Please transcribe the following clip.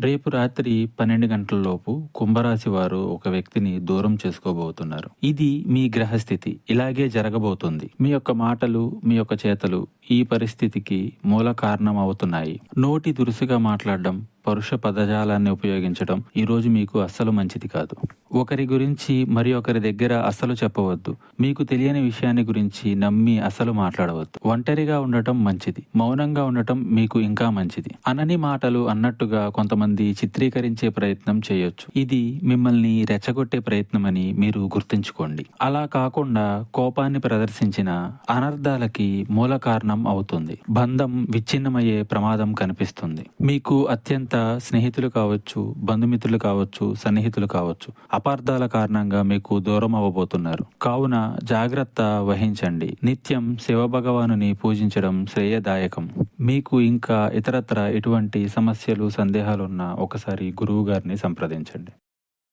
రేపు రాత్రి పన్నెండు గంటలలోపు కుంభరాశి వారు ఒక వ్యక్తిని దూరం చేసుకోబోతున్నారు. ఇది మీ గ్రహస్థితి. ఇలాగే జరగబోతుంది. మీ యొక్క మాటలు మీ యొక్క చేతలు ఈ పరిస్థితికి మూల కారణం అవుతున్నాయి నోటి దురుసుగా మాట్లాడడం పరుష పదజాలాన్ని ఉపయోగించడం ఈరోజు మీకు అస్సలు మంచిది కాదు. ఒకరి గురించి మరి ఒకరి దగ్గర అస్సలు చెప్పవద్దు. మీకు తెలియని విషయాన్ని గురించి నమ్మి అసలు మాట్లాడవద్దు. ఒంటరిగా ఉండటం మంచిది. మౌనంగా ఉండటం మీకు ఇంకా మంచిది. అనని మాటలు అన్నట్టుగా కొంతమంది చిత్రీకరించే ప్రయత్నం చేయొచ్చు. ఇది మిమ్మల్ని రెచ్చగొట్టే ప్రయత్నమని మీరు గుర్తుంచుకోండి. అలా కాకుండా కోపాన్ని ప్రదర్శించిన అనర్థాలకి మూల కారణం అవుతుంది. బంధం విచ్ఛిన్నమయ్యే ప్రమాదం కనిపిస్తుంది. మీకు అత్యంత స్నేహితులు కావచ్చు బంధుమిత్రులు కావచ్చు సన్నిహితులు కావచ్చు అపార్థాల కారణంగా మీకు దూరం అవ్వబోతున్నారు. కావున జాగ్రత్త వహించండి. నిత్యం శివభగవానుని పూజించడం శ్రేయదాయకం. మీకు ఇంకా ఇతరత్ర ఎటువంటి సమస్యలు సందేహాలున్నా ఒకసారి గురువు గారిని సంప్రదించండి.